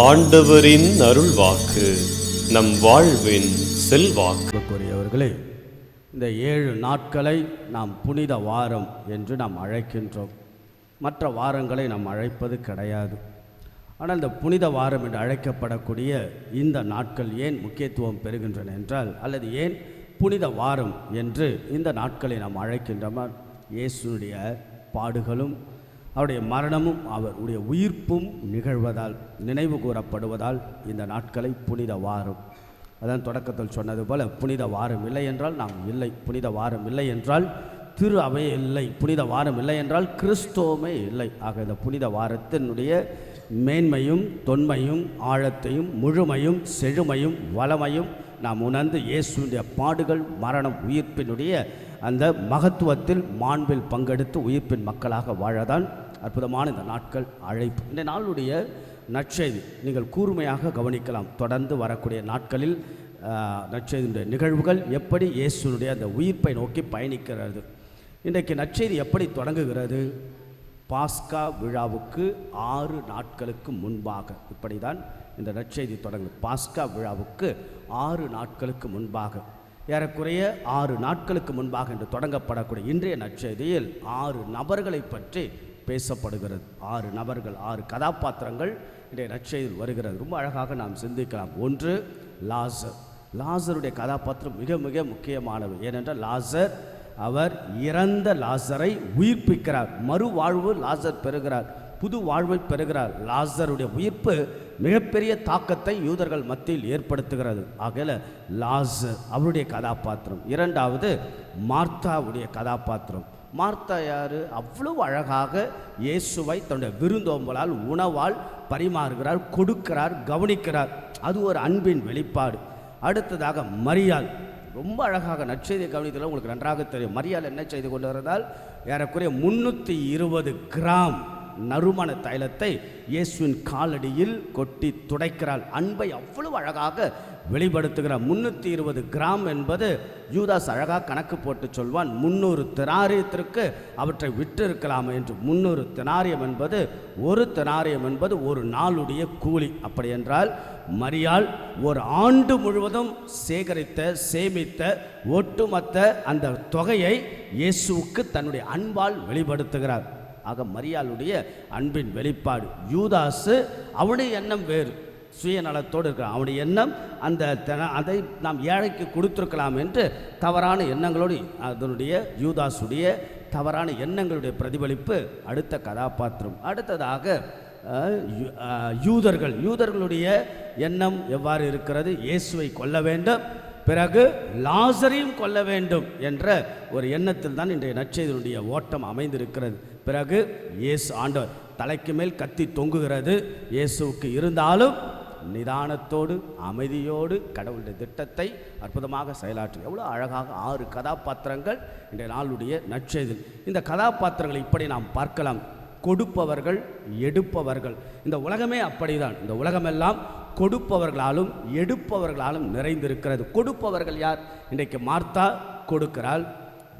ஆண்டவரின் அருள்வாக்கு நம் வாழ்வின் செல்வாக்கு. இந்த ஏழு நாட்களை நாம் புனித வாரம் என்று நாம் அழைக்கின்றோம். மற்ற வாரங்களை நாம் அழைப்பது கிடையாது. ஆனால் இந்த புனித வாரம் என்று அழைக்கப்படக்கூடிய இந்த நாட்கள் ஏன் முக்கியத்துவம் பெறுகின்றன என்றால் அல்லது ஏன் புனித வாரம் என்று இந்த நாட்களை நாம் அழைக்கின்றோம்? இயேசுடைய பாடுகளும் அவருடைய மரணமும் அவருடைய உயிர்ப்பும் நிகழ்வதால் நினைவு கூறப்படுவதால் இந்த நாட்களை புனித வாரம். அதான் தொடக்கத்தில் சொன்னது போல புனித வாரம் இல்லை என்றால் நாம் இல்லை. புனித வாரம் இல்லை என்றால் திரு அவையே இல்லை. புனித வாரம் இல்லை என்றால் கிறிஸ்தவமே இல்லை. ஆக இந்த புனித வாரத்தினுடைய மேன்மையும் தொன்மையும் ஆழத்தையும் முழுமையும் செழுமையும் வளமையும் நாம் உணர்ந்து இயேசுடைய பாடுகள் மரணம் உயிர்ப்பினுடைய அந்த மகத்துவத்தில் மாண்பில் பங்கெடுத்து உயிர்ப்பின் மக்களாக வாழதான் அற்புதமான இந்த நாட்கள் அழைப்பு. இந்த நாளுடைய நற்செய்தி நீங்கள் கூர்மையாக கவனிக்கலாம். தொடர்ந்து வரக்கூடிய நாட்களில் நற்செய்தியுடைய நிகழ்வுகள் எப்படி இயேசுனுடைய அந்த உயிர்ப்பை நோக்கி பயணிக்கிறது. இன்றைக்கு நற்செய்தி எப்படி தொடங்குகிறது? பாஸ்கா விழாவுக்கு ஆறு நாட்களுக்கு முன்பாக. இப்படி தான் இந்த நற்செய்தி தொடங்குது. பாஸ்கா விழாவுக்கு ஆறு நாட்களுக்கு முன்பாக. ஏறக்குறைய ஆறு நாட்களுக்கு முன்பாக என்று தொடங்கப்படக்கூடிய இன்றைய நற்செய்தியில் ஆறு நபர்களை பற்றி பேசப்படுகிறது. ஆறு நபர்கள் ஆறு கதாபாத்திரங்கள் இன்றைய நற்செய்தியில் வருகிறது. ரொம்ப அழகாக நாம் சிந்திக்கலாம். ஒன்று லாசர். லாசருடைய கதாபாத்திரம் மிக மிக முக்கியமானது. ஏனென்றால் லாசர் அவர் இறந்த லாசரை உயிர்ப்பிக்கிறார். மறுவாழ்வு லாசர் பெறுகிறார். புது வாழ்வை பெறுகிறார். லாசருடைய உயிர்ப்பு மிகப்பெரிய தாக்கத்தை யூதர்கள் மத்தியில் ஏற்படுத்துகிறது. ஆகையில் லாசர் அவருடைய கதாபாத்திரம். இரண்டாவது மார்த்தாவுடைய கதாபாத்திரம். மார்த்தா யார்? அவ்வளவு அழகாக இயேசுவை தன்னுடைய விருந்தோம்பலால் உணவால் பரிமாறுகிறார் கொடுக்கிறார் கவனிக்கிறார். அது ஒரு அன்பின் வெளிப்பாடு. அடுத்ததாக மரியாள். ரொம்ப அழகாக நற்செய்தியை கவனித்தல உங்களுக்கு நன்றாக தெரியும். மரியாள் என்ன செய்து கொண்டு வருவதால் ஏறக்குறைய முந்நூற்றி இருபது கிராம் நறுமண தைலத்தை இயேசுவின் காலடியில் கொட்டி துடைக்கிறாள். அன்பை அவ்வளவு அழகாக வெளிப்படுத்துகிறார் முன்னூற்றி இருபது கிராம் என்பது யூதாஸ் அழகாக கணக்கு போட்டு சொல்வான் முந்நூறு தினாரியத்திற்கு அவற்றை விட்டு இருக்கலாம் என்று. முந்நூறு தினாரியம் என்பது ஒரு தினாரியம் என்பது ஒரு நாளுடைய கூலி. அப்படி என்றால் மரியாள் ஒரு ஆண்டு முழுவதும் சேகரித்த சேமித்த ஒட்டுமொத்த அந்த தொகையை இயேசுவுக்கு தன்னுடைய அன்பால் வெளிப்படுத்துகிறார். ஆக மரியாளுடைய அன்பின் வெளிப்பாடு. யூதாசு அவனுடைய எண்ணம் வேறு. சுயநலத்தோடு இருக்கிறான் அவனுடைய எண்ணம் அந்த தன- அதை நாம் ஏழைக்கு கொடுத்துருக்கலாம் என்று தவறான எண்ணங்களோடு அதனுடைய யூதாசுடைய தவறான எண்ணங்களுடைய பிரதிபலிப்பு அடுத்த கதாபாத்திரம். அடுத்ததாக யூதர்கள். யூதர்களுடைய எண்ணம் எவ்வாறு இருக்கிறது? இயேசுவை கொல்ல வேண்டும். பிறகு லாசரையும் கொல்ல வேண்டும் என்ற ஒரு எண்ணத்தில் தான் இன்றைய நற்செய்தியினுடைய ஓட்டம் அமைந்திருக்கிறது. பிறகு இயேசு ஆண்டவர் தலைக்கு மேல் கத்தி தொங்குகிறது. இயேசுவுக்கு இருந்தாலும் நிதானத்தோடு அமைதியோடு கடவுளுடைய திட்டத்தை அற்புதமாக செயலாற்றும். எவ்வளோ அழகாக ஆறு கதாபாத்திரங்கள் இன்றைய நாளுடைய நற்செய்தி. இந்த கதாபாத்திரங்களை இப்படி நாம் பார்க்கலாம். கொடுப்பவர்கள் எடுப்பவர்கள். இந்த உலகமே அப்படிதான். இந்த உலகமெல்லாம் கொடுப்பவர்களாலும் எடுப்பவர்களாலும் நிறைந்திருக்கிறது. கொடுப்பவர்கள் யார்? இன்றைக்கு மார்த்தா கொடுக்கிறாள்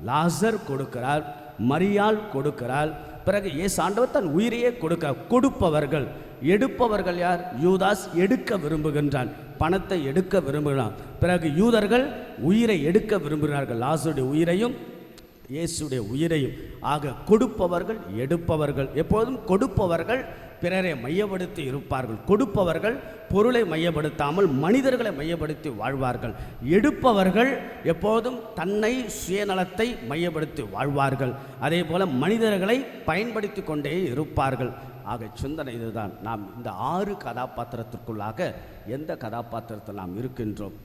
லாசர் கொடுக்கிறாள் மரியாள் கொடுக்கிறாள். பிறகு ஏ ஆண்டவர் தன் உயிரையே கொடுக்க கொடுப்பவர்கள் எடுப்பவர்கள் யார்? யூதாஸ் எடுக்க விரும்புகின்றான் பணத்தை எடுக்க விரும்புகிறான். பிறகு யூதர்கள் உயிரை எடுக்க விரும்புகிறார்கள். லாசருடைய உயிரையும் இயேசுடைய உயிரையும் ஆக கொடுப்பவர்கள் எடுப்பவர்கள். எப்போதும் கொடுப்பவர்கள் பிறரை மையப்படுத்தி இருப்பார்கள். கொடுப்பவர்கள் பொருளை மையப்படுத்தாமல் மனிதர்களை மையப்படுத்தி வாழ்வார்கள். எடுப்பவர்கள் எப்போதும் தன்னை சுயநலத்தை மையப்படுத்தி வாழ்வார்கள். அதே போல மனிதர்களை பயன்படுத்தி கொண்டே இருப்பார்கள். ஆக சிந்தனை இதுதான். நாம் இந்த ஆறு கதாபாத்திரத்திற்குள்ளாக எந்த கதாபாத்திரத்தில் நாம் இருக்கின்றோம்?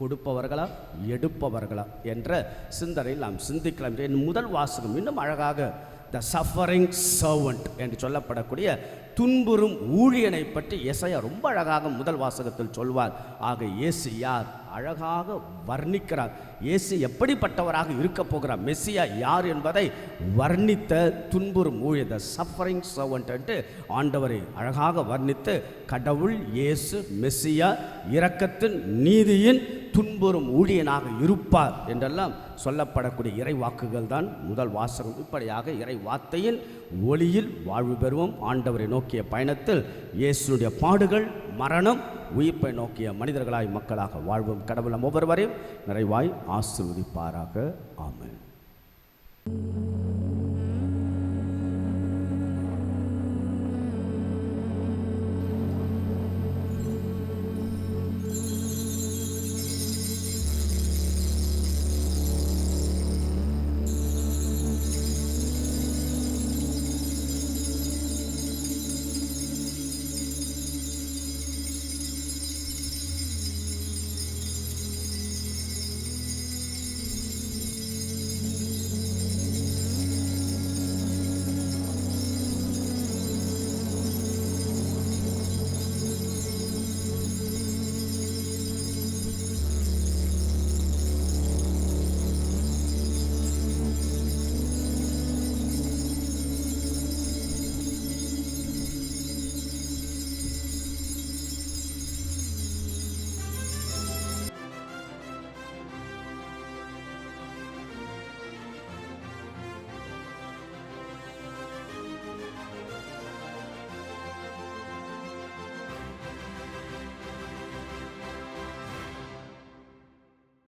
கொடுப்பவர்களா? எடுப்பவர்களா? என்ற சிந்தனையில் நாம் சிந்திக்கலாம். என் முதல் வாசகம் இன்னும் அழகாக த சஃபரிங் சர்வன்ட் என்று சொல்லப்படக்கூடிய துன்புறும் ஊழியனை பற்றி எசையா ரொம்ப அழகாக முதல் வாசகத்தில் சொல்வார். ஆக இயேசு யார்? அழகாக வர்ணிக்கிறார். இயேசு எப்படிப்பட்டவராக இருக்க போகிறார்? மெஸ்ஸியா யார் என்பதை வர்ணித்த துன்புறும் ஊழிய த சஃபரிங் சர்வன்ட் என்று ஆண்டவரை அழகாக வர்ணித்து கடவுள் இயேசு மெஸ்ஸியா இரக்கத்தின் நீதியின் துன்புறும் ஊழியனாக இருப்பார் என்றெல்லாம் சொல்லப்படக்கூடிய இறை வாக்குகள் தான் முதல் வாசகம். இப்படியாக இறை வார்த்தையின் ஒளியில் வாழ்வு பெறுவோம். ஆண்டவரை நோக்கிய பயணத்தில் இயேசுடைய பாடுகள் மரணம் உயிர்ப்பை நோக்கிய மனிதர்களாய் மக்களாக வாழ்வும். கடவுள் ஒவ்வொருவரையும் நிறைவாய் ஆசிர்வதிப்பாராக. ஆமென்.